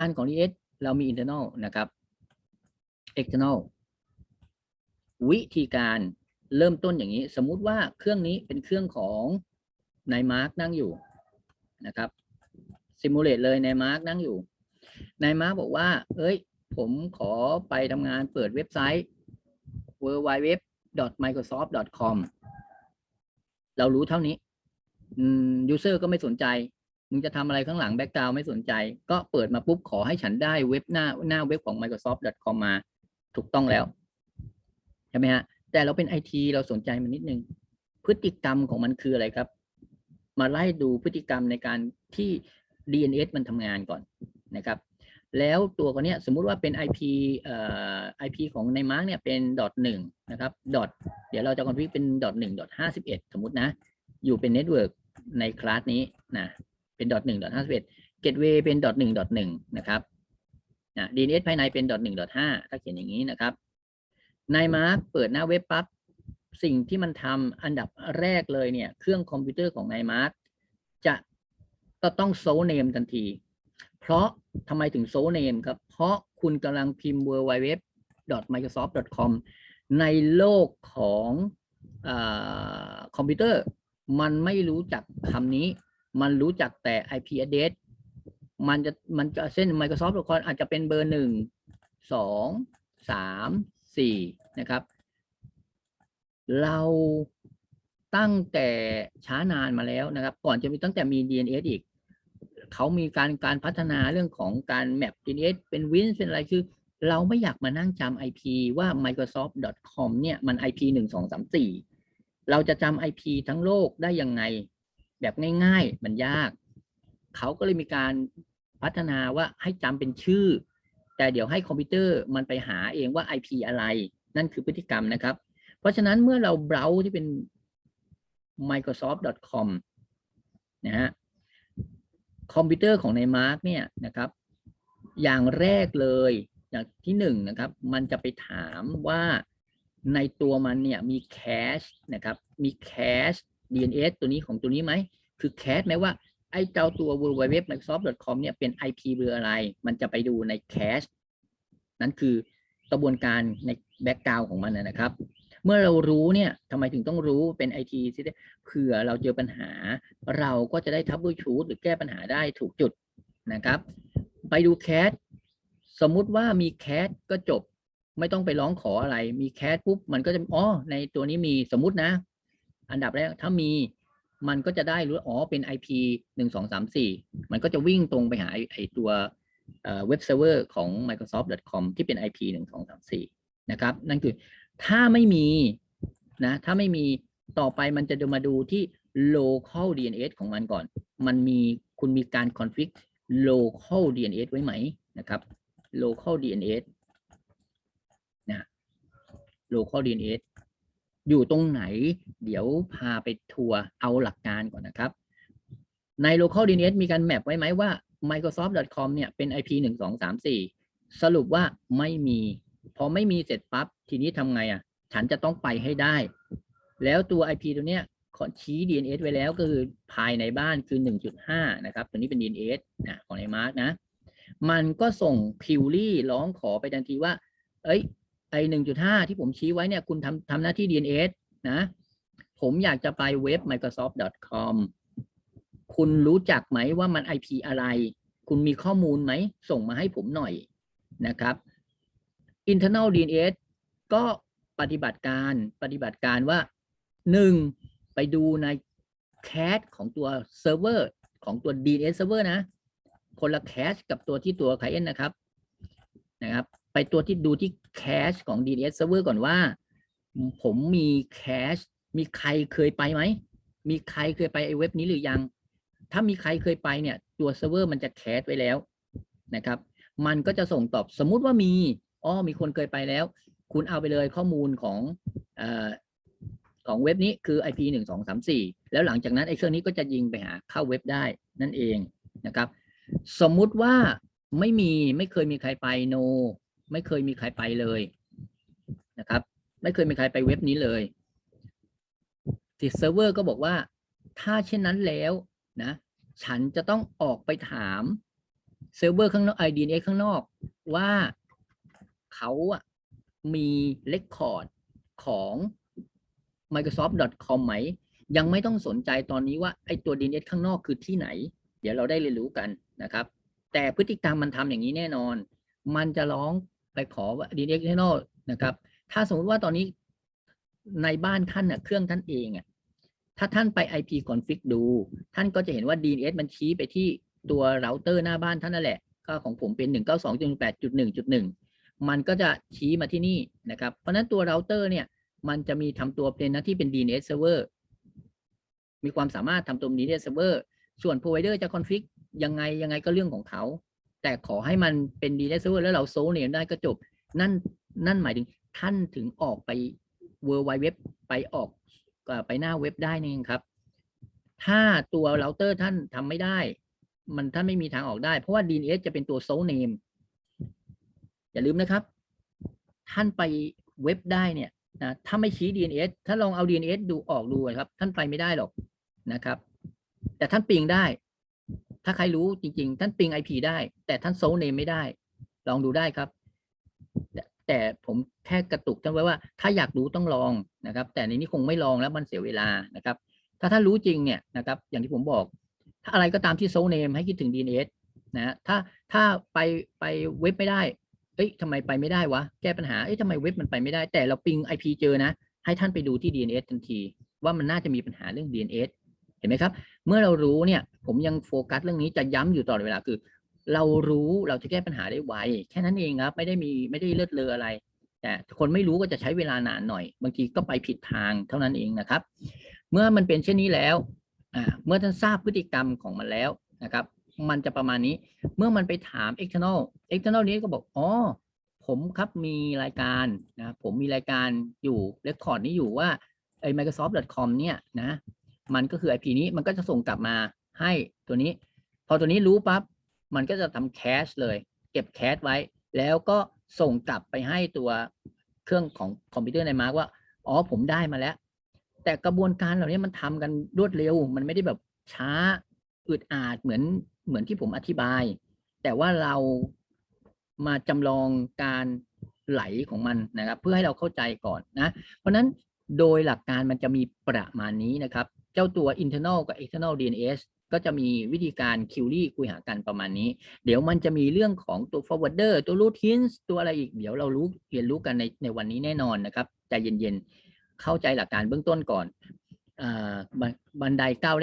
อันของ DNS เรามี internal นะครับ external วิธีการเริ่มต้นอย่างนี้ สมมุติว่าเครื่องนี้เป็นเครื่องของนายมาร์กนั่งอยู่นะครับซิมูเลตเลยนายมาร์กนั่งอยู่นายมาร์กบอกว่า เอ้ย ผมขอไปทำงานเปิดเว็บไซต์ w w w microsoft com เรารู้เท่านี้ยูเซอร์ก็ไม่สนใจ มึงจะทำอะไรข้างหลังแบ็กกราวไม่สนใจ ก็เปิดมาปุ๊บขอให้ฉันได้เว็บหน้าหน้าเว็บของ microsoft com มาถูกต้องแล้ว ใช่ไหมฮะ แต่เราเป็นไอทีเราสนใจมันนิดนึง พฤติกรรมของมันคืออะไรครับ มาไล่ดูพฤติกรรมในการที่ DNS มันทำงานก่อนนะครับ แล้วตัวคนเนี้ยสมมุติว่าเป็น IP เอ่อ IP ของในมาร์กเนี่ยเป็น dot หนึ่งนะครับ dot เดี๋ยวเราจะคอนฟิกเป็น dot หนึ่ง dot ห้าสิบเอ็ดสมมตินะ อยู่เป็นเน็ตเวิร์กในคลาสนี้นะ เป็น dot หนึ่ง dot ห้าสิบเอ็ด gateway เป็น dot หนึ่ง dot หนึ่งนะครับนะ DNS ภายในเป็น dot หนึ่ง dot ห้าถ้าเขียนอย่างนี้นะครับ ในมาร์กเปิดหน้าเว็บปั๊บสิ่งที่มันทำอันดับแรกเลยเนี่ย เครื่องคอมพิวเตอร์ของนายมาร์กจะก็ต้องโซเนมทันที เพราะทำไมถึงโซเนมครับ เพราะคุณกำลังพิมพ์ www.microsoft.com ในโลกของอาคอมพิวเตอร์ มันไม่รู้จักคำนี้ มันรู้จักแต่ IP address มันจะมันจะเส้น Microsoft.com อาจจะเป็นเบอร์หนึ่งสองสามสี่นะครับ เราตั้งแต่ช้านานมาแล้วนะครับ ก่อนจะมีตั้งแต่มี DNS อีก เขามีการการพัฒนาเรื่องของการแมป DNS เป็น Win เป็นอะไรคือ เราไม่อยากมานั่งจำ IP ว่า microsoft.com เนี่ยมัน IP หนึ่งสองสามสี่เราจะจำ IP ทั้งโลกได้ยังไง แบบง่ายๆ มันยาก เขาก็เลยมีการพัฒนาว่าให้จำเป็นชื่อ แต่เดี๋ยวให้คอมพิวเตอร์มันไปหาเองว่า IP อะไร นั่นคือพฤติกรรมนะครับ เพราะฉะนั้นเมื่อเราเบราว์ที่เป็น microsoft.com นะฮะคอมพิวเตอร์ของในมาร์กเนี่ยนะครับ อย่างแรกเลยอย่างที่หนึ่งนะครับ มันจะไปถามว่าในตัวมันเนี่ยมีแคชนะครับ มีแคช DNS ตัวนี้ของตัวนี้ไหม คือแคชไหมว่าไอ้เจ้าตัว www microsoft.com เนี่ยเป็น IP เบอร์อะไร มันจะไปดูในแคชนั่นคือกระบวนการในแบ็กกราวของมันนะครับ เมื่อเรารู้เนี่ยทำไมถึงต้องรู้เป็นไอทีเผื่อเราเจอปัญหา เราก็จะได้ทับเบิลชูดหรือแก้ปัญหาได้ถูกจุดนะครับ ไปดูแคสสมมุติว่ามีแคสก็จบ ไม่ต้องไปร้องขออะไร มีแคสปุ๊บมันก็จะอ๋อในตัวนี้มีสมมตินะ อันดับแรกถ้ามี มันก็จะได้รู้อ๋อเป็น IP หนึ่งสองสามสี่มันก็จะวิ่งตรงไปหาไอตัวเว็บเซิร์ฟเวอร์ของ microsoft.com ที่เป็น IP หนึ่งสองสามสี่นะครับ นั่นคือถ้าไม่มีนะถ้าไม่มีต่อไปมันจะมาดูที่ local DNS ของมันก่อน มันมีคุณมีการ config local DNS ไว้ไหมนะครับ local DNS นะ local DNS อยู่ตรงไหน เดี๋ยวพาไปทัวร์เอาหลักการก่อนนะครับ ใน local DNS มีการแมปไว้ไหมว่า microsoft.com เนี่ยเป็น IP หนึ่งสองสามสี่สรุปว่าไม่มี พอไม่มีเสร็จปั๊บ ทีนี้ทำไงอะ ฉันจะต้องไปให้ได้ แล้วตัว IP ตัวเนี้ยชี้ DNS ไว้แล้วก็คือภายในบ้านคือ 1.5 นะครับ ตัวนี้เป็น DNS นะของในมาร์กนะ มันก็ส่งพิวลี่ร้องขอไปทันทีว่า เอ้ย ไอ1.5ที่ผมชี้ไว้เนี่ยคุณทำทำหน้าที่ DNS นะ ผมอยากจะไปเว็บ microsoft.com คุณรู้จักไหมว่ามัน IP อะไร คุณมีข้อมูลไหม ส่งมาให้ผมหน่อยนะครับ internal DNS ก็ปฏิบัติการปฏิบัติการว่าหนึ่งไปดูในแคชของตัวเซิร์ฟเวอร์ของตัว DNS server นะ คนละแคชกับตัวที่ตัว client นนะครับ ไปตัวที่ดูที่แคชของ DNS server ก่อนว่า ผมมีแคชมีใครเคยไปไหม มีใครเคยไปไอ้เว็บนี้หรือยัง ถ้ามีใครเคยไปเนี่ย ตัวเซิร์ฟเวอร์มันจะแคชไว้แล้วนะครับ มันก็จะส่งตอบสมมุติว่ามีอ๋อมีคนเคยไปแล้ว คุณเอาไปเลยข้อมูลของอของเว็บนี้คือ IP หนึ่งสองสามสี่แล้วหลังจากนั้นไอ้เครื่องนี้ก็จะยิงไปหาเข้าเว็บได้นั่นเองนะครับ สมมุติว่าไม่มีไม่เคยมีใครไป no ไม่เคยมีใครไปเลยนะครับ ไม่เคยมีใครไปเว็บนี้เลยติดเซิร์ฟเวอร์ก็บอกว่า ถ้าเช่นนั้นแล้วนะฉันจะต้องออกไปถามเซิร์ฟเวอร์ข้างนอกไอดีเอข้างนอกว่าเขาอะมีเลคคอร์ดของ microsoft.com ไหม ยังไม่ต้องสนใจตอนนี้ว่าไอตัว DNS ข้างนอกคือที่ไหน เดี๋ยวเราได้เรียนรู้กันนะครับ แต่พฤติกรรมมันทำอย่างนี้แน่นอน มันจะร้อง ไปขอว่า DNS ข้างนอกนะครับ ถ้าสมมติว่าตอนนี้ในบ้านท่านน่ะเครื่องท่านเองอะถ้าท่านไป IP config ดู ท่านก็จะเห็นว่า DNS มันชี้ไปที่ตัวเราเตอร์หน้าบ้านท่านนั่นแหละ ก็ของผมเป็น 192.8.1.1 มันก็จะชี้มาที่นี่นะครับ เพราะฉะนั้นตัวเราเตอร์เนี่ย มันจะมีทำตัวเป็นหน้าที่เป็น DNS server มีความสามารถทำตัว DNS server ส่วน provider จะ config ยังไงยังไงก็เรื่องของเขา แต่ขอให้มันเป็น DNS server แล้วเราโซเนมได้ก็จบ นั่นนั่นหมายถึงท่านถึงออกไป World Wide Web ไปออกไปหน้าเว็บได้นี่ครับ ถ้าตัวเราเตอร์ท่านทำไม่ได้ มันท่านไม่มีทางออกได้ เพราะว่า DNS จะเป็นตัวโซเนมอย่าลืมนะครับ ท่านไปเว็บได้เนี่ยนะถ้าไม่ชี้ DNS ถ้าลองเอา DNS ดูออกดูครับ ท่านไปไม่ได้หรอกนะครับ แต่ท่านปิงได้ ถ้าใครรู้จริง ๆ ท่านปิง IP ได้ แต่ท่านโซเนมไม่ได้ ลองดูได้ครับแต่แต่ผมแค่กระตุกท่านไว้ว่า ถ้าอยากรู้ต้องลองนะครับ แต่ในนี้คงไม่ลองแล้วมันเสียเวลานะครับ ถ้าท่านรู้จริงเนี่ยนะครับ อย่างที่ผมบอก ถ้าอะไรก็ตามที่โซเนมให้คิดถึง DNS นะถ้าถ้าไปไปเว็บไม่ได้ เอ้ยทำไมไปไม่ได้วะ แก้ปัญหา เอ้ยทำไมเว็บมันไปไม่ได้ แต่เราปิง IP เจอนะ ให้ท่านไปดูที่ DNS ทันที ว่ามันน่าจะมีปัญหาเรื่อง DNS เห็นไหมครับ เมื่อเรารู้เนี่ยผมยังโฟกัสเรื่องนี้จะย้ำอยู่ตลอดเวลาคือ เรารู้เราจะแก้ปัญหาได้ไวแค่นั้นเองครับ ไม่ได้มีไม่ได้เลือดเลออะไร แต่คนไม่รู้ก็จะใช้เวลานานหน่อย บางทีก็ไปผิดทางเท่านั้นเองนะครับ เมื่อมันเป็นเช่นนี้แล้วเมื่อท่านทราบพฤติกรรมของมันแล้วนะครับ มันจะประมาณนี้เมื่อมันไปถาม external external นี้ก็บอกอ๋อผมครับมีรายการนะผมมีรายการอยู่เรคคอร์ดนี้อยู่ว่าไอ้ microsoft.com เนี่ยนะ มันก็คือ IP นี้มันก็จะส่งกลับมาให้ตัวนี้ พอตัวนี้รู้ปั๊บมันก็จะทำแคชเลย เก็บแคชไว้ แล้วก็ส่งกลับไปให้ตัวเครื่องของคอมพิวเตอร์ในมาร์กว่า อ๋อผมได้มาแล้ว แต่กระบวนการเหล่านี้มันทำกันรวดเร็ว มันไม่ได้แบบช้าอึดอาดเหมือนเหมือนที่ผมอธิบาย แต่ว่าเรามาจำลองการไหลของมันนะครับ เพื่อให้เราเข้าใจก่อนนะ เพราะฉะนั้นโดยหลักการมันจะมีประมาณนี้นะครับ เจ้าตัว internal กับ external DNS ก็จะมีวิธีการคิวรี่คุยหากันประมาณนี้ เดี๋ยวมันจะมีเรื่องของตัว forwarder ตัว routines ตัวอะไรอีก เดี๋ยวเรารู้เรียนรู้กันในในวันนี้แน่นอนนะครับใจเย็นๆ เข้าใจหลักการเบื้องต้นก่อนอบันบันไดก้าวแรก